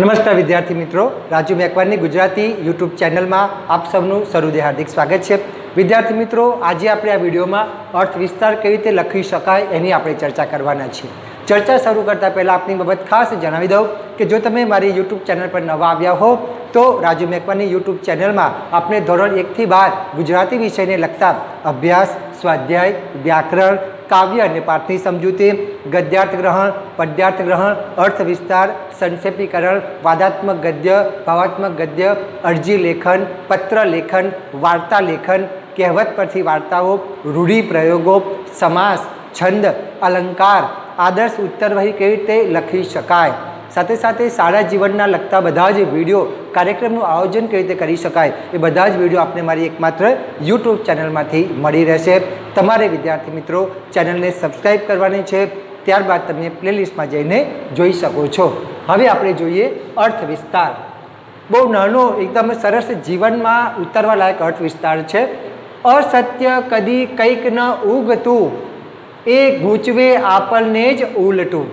નમસ્કાર વિદ્યાર્થી મિત્રો. રાજુ મેકવારની ગુજરાતી યુટ્યુબ ચેનલમાં આપ સૌનું સરુદે હાર્દિક સ્વાગત છે. વિદ્યાર્થી મિત્રો, આજે આપણે આ વિડીયોમાં અર્થ વિસ્તાર કેવી રીતે લખી શકાય એની આપણે ચર્ચા કરવાના છીએ. ચર્ચા શરૂ કરતાં પહેલાં આપની બાબત ખાસ જણાવી દઉં કે જો તમે મારી યુટ્યુબ ચેનલ પર નવા આવ્યા હો તો રાજુ મેકવાની યુટ્યુબ ચેનલમાં આપણે ધોરણ એકથી બાર ગુજરાતી વિષયને લગતા અભ્યાસ, સ્વાધ્યાય, વ્યાકરણ, કાવ્ય અને પાઠની સમજૂતી, ગદ્યાર્થ ગ્રહણ, પદ્યાર્થ ગ્રહણ, અર્થ વિસ્તાર, સંક્ષેપીકરણ, વાદાત્મક ગદ્ય, ભાવાત્મક ગદ્ય, અરજી લેખન, પત્ર લેખન, વાર્તા લેખન, કહેવત પરથી વાર્તાઓ રૂઢિપ્રયોગો સમાસ, છંદ, અલંકાર, આદર્શ ઉત્તરવહી કેવી રીતે લખી શકાય? સાથે સાથે શાળા જીવનના લગતા બધા જ વીડિયો કાર્યક્રમનું આયોજન કેવી રીતે કરી શકાય એ બધા જ વીડિયો આપને મારી એકમાત્ર યુટ્યુબ ચેનલમાંથી મળી રહેશે. તમારે વિદ્યાર્થી મિત્રો ચેનલને સબસ્ક્રાઈબ કરવાની છે, ત્યારબાદ તમે પ્લેલિસ્ટમાં જઈને જોઈ શકો છો. હવે આપણે જોઈએ અર્થ વિસ્તાર. બહુ નાનો, એકદમ સરસ જીવનમાં ઉતરવા લાયક અર્થ વિસ્તાર છે. અસત્ય કદી કંઈક ન ઉગતું, એ ગૂંચવે આપણને જ ઉલટું.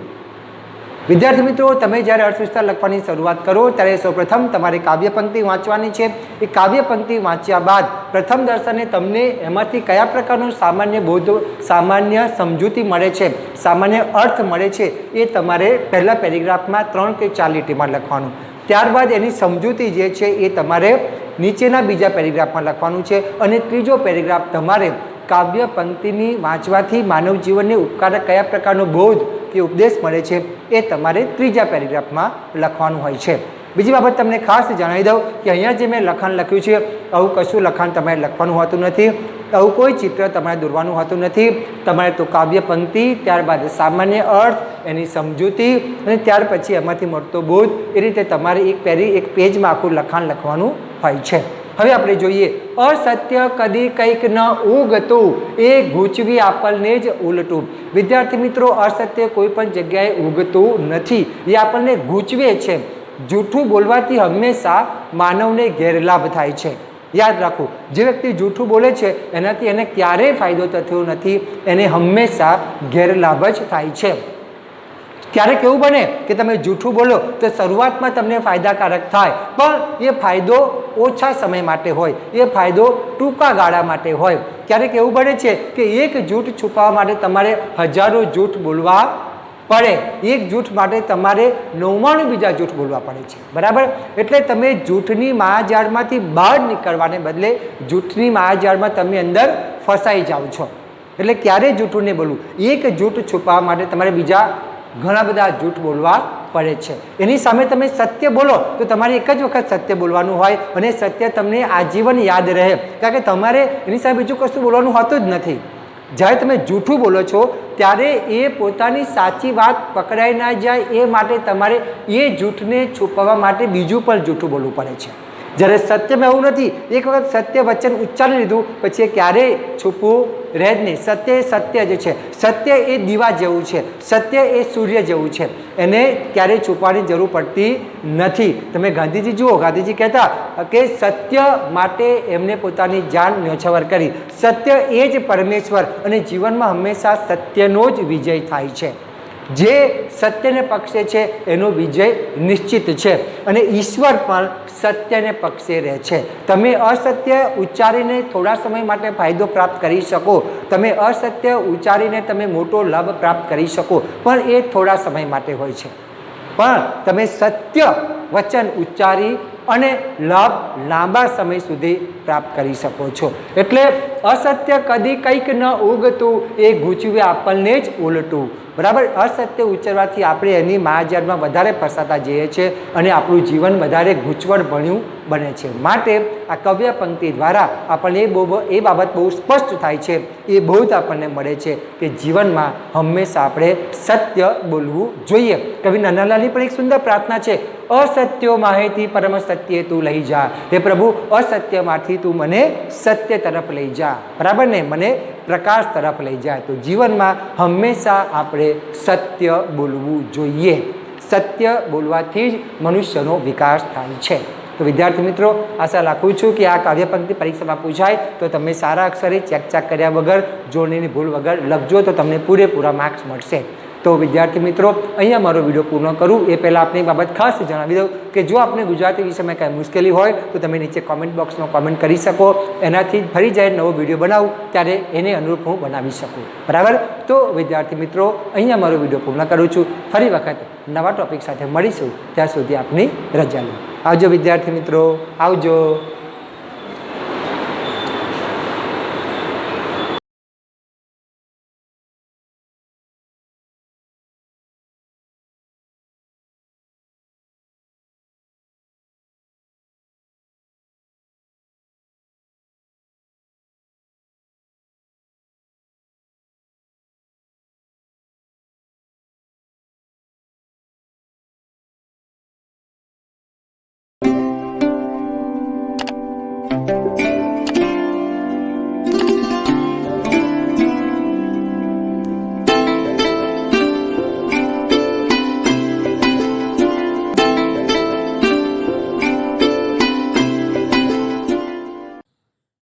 વિદ્યાર્થી મિત્રો, તમે જ્યારે અર્થવિસ્તાર લખવાની શરૂઆત કરો, ત્યારે સૌપ્રથમ તમારે કાવ્ય વાંચવાની છે. એ કાવ્ય વાંચ્યા બાદ પ્રથમ દર્શને તમને એમાંથી કયા પ્રકારનું સામાન્ય બોધ, સામાન્ય સમજૂતી મળે છે, સામાન્ય અર્થ મળે છે, એ તમારે પહેલા પેરેગ્રાફમાં ત્રણ કે ચાર લીટીમાં લખવાનું. ત્યારબાદ એની સમજૂતી જે છે, એ તમારે નીચેના બીજા પેરેગ્રાફમાં લખવાનું છે. અને ત્રીજો પેરેગ્રાફ તમારે કાવ્ય પંક્તિની વાંચવાથી માનવ જીવનને ઉપકારક કયા પ્રકારનો બોધ કે ઉપદેશ મળે છે એ તમારે ત્રીજા પેરેગ્રાફમાં લખવાનું હોય છે. બીજી બાબત તમને ખાસ જણાવી દઉં કે અહીંયા જે મેં લખાણ લખ્યું છે, આવું કશું લખાણ તમારે લખવાનું હોતું નથી, આવું કોઈ ચિત્ર તમારે દોરવાનું હોતું નથી. તમારે તો કાવ્ય પંક્તિ ત્યારબાદ સામાન્ય અર્થ, એની સમજૂતી અને ત્યાર પછી એમાંથી મળતો બોધ એ રીતે તમારે એક પેરી, એક પેજમાં આખું લખાણ લખવાનું હોય છે. હવે આપણે જોઈએ, અસત્ય કદી કંઈક ન ઉગતું, એ ગૂંચવી આપણને જ ઉલટું. વિદ્યાર્થી મિત્રો, અસત્ય કોઈ પણ જગ્યાએ ઉગતું નથી. એ આપણને ગૂંચવે છે. જૂઠું બોલવાથી હંમેશા માનવને ગેરલાભ થાય છે. યાદ રાખો, જે વ્યક્તિ જૂઠું બોલે છે, એનાથી એને ક્યારેય ફાયદો થતો નથી. એને હંમેશા ગેરલાભ જ થાય છે. ક્યારેક એવું બને કે તમે જૂઠું બોલો તો શરૂઆતમાં તમને ફાયદાકારક થાય. પણ એ ફાયદો ઓછા સમય માટે હોય. એ ફાયદો ટૂંકા ગાળા માટે હોય. ક્યારેક એવું બને છે કે એક જૂઠ છુપાવવા માટે તમારે હજારો જૂઠ બોલવા પડે. એક જૂઠ માટે તમારે નવ્વાણું બીજા જૂઠ બોલવા પડે છે. બરાબર? એટલે તમે જૂઠની માયાજાળમાંથી બહાર નીકળવાને બદલે જૂઠની માયાજાળમાં તમે અંદર ફસાઈ જાઓ છો. એટલે ક્યારે જૂઠું નહીં બોલવું? એક જૂઠ છુપાવવા માટે તમારે બીજા ઘણા બધા જૂઠ બોલવા પડે છે. એની સામે તમે સત્ય બોલો, તો તમારે એક જ વખત સત્ય બોલવાનું હોય અને સત્ય તમને આજીવન યાદ રહે. કારણ કે તમારે એની સામે બીજું કશું બોલવાનું હોતું જ નથી. જ્યારે તમે જૂઠું બોલો છો, ત્યારે એ પોતાની સાચી વાત પકડાઈ ના જાય, એ માટે તમારે એ જૂઠને છુપાવવા માટે બીજું પણ જૂઠું બોલવું પડે છે. જ્યારે સત્યમાં એવું નથી, એક વખત સત્ય વચન ઉચ્ચારી લીધું, પછી એ ક્યારેય છૂપવું રહે જ નહીં. સત્ય એ સત્ય જ છે, સત્ય એ દીવા જેવું છે, સત્ય એ સૂર્ય જેવું છે. એને ક્યારેય છુપવાની જરૂર પડતી નથી. તમે ગાંધીજી જુઓ, ગાંધીજી કહેતા કે સત્ય માટે એમને પોતાની જાન ન્યોછાવર કરી. સત્ય એ જ પરમેશ્વર અને જીવનમાં હંમેશા સત્યનો જ વિજય થાય છે. જે સત્યને પક્ષે છે, એનો વિજય નિશ્ચિત છે. અને ઈશ્વર પણ સત્યને પક્ષે રહે છે. તમે અસત્ય ઉચ્ચારીને થોડા સમય માટે ફાયદો પ્રાપ્ત કરી શકો. તમે અસત્ય ઉચ્ચારીને તમે મોટો લાભ પ્રાપ્ત કરી શકો. પણ એ થોડા સમય માટે હોય છે. પણ તમે સત્ય વચન ઉચ્ચારી અને લાભ લાંબા સમય સુધી પ્રાપ્ત કરી શકો છો. એટલે અસત્ય કદી કંઈક ન ઉગતું, એ ગૂંચવે આપણને જ ઉલટું. બરાબર? અસત્ય ઉચ્ચરવાથી આપણે એની માયાજાળમાં વધારે ફસાતા જઈએ છીએ અને આપણું જીવન વધારે ગૂંચવણ ભણ્યું બને છે. માટે આ કવ્ય પંક્તિ દ્વારા આપણને એ બહુ એ બાબત બહુ સ્પષ્ટ થાય છે. એ બોધ આપણને મળે છે કે જીવનમાં હંમેશા આપણે સત્ય બોલવું જોઈએ. કવિ નાનાલાલની પણ એક સુંદર પ્રાર્થના છે, અસત્યો માહિતી પરમ સત્ય તું લઈ જા. હે પ્રભુ અસત્યમાંથી તું મને સત્ય તરફ લઈ જા. બરાબર ને? મને પ્રકાશ તરફ લઈ જાય તો જીવનમાં હંમેશા આપણે સત્ય બોલવું જોઈએ. સત્ય બોલવાથી જ મનુષ્યનો વિકાસ થાય છે. તો વિદ્યાર્થી મિત્રો, આશા રાખું છું કે આ કાવ્યપંક્તિ પરીક્ષામાં પૂછાય તો તમે સારા અક્ષરે ચેક કર્યા વગર, જોડણીની ભૂલ વગર લખજો તો તમને પૂરેપૂરા માર્ક્સ મળશે. તો વિદ્યાર્થી મિત્રો, અહીંયા મારો વીડિયો પૂર્ણ કરું. એ પહેલાં આપને એક બાબત ખાસ જણાવી દઉં કે જો આપને ગુજરાતી વિષયમાં કાંઈ મુશ્કેલી હોય તો તમે નીચે કોમેન્ટ બોક્સમાં કોમેન્ટ કરી શકો. એનાથી ફરી જાય નવો વીડિયો બનાવું ત્યારે એને અનુરૂપ હું બનાવી શકું. બરાબર? તો વિદ્યાર્થી મિત્રો, અહીંયા મારો વીડિયો પૂર્ણ કરું છું. ફરી વખત નવા ટોપિક સાથે મળીશું. ત્યાં સુધી આપની રજા લો. આવજો વિદ્યાર્થી મિત્રો આવજો.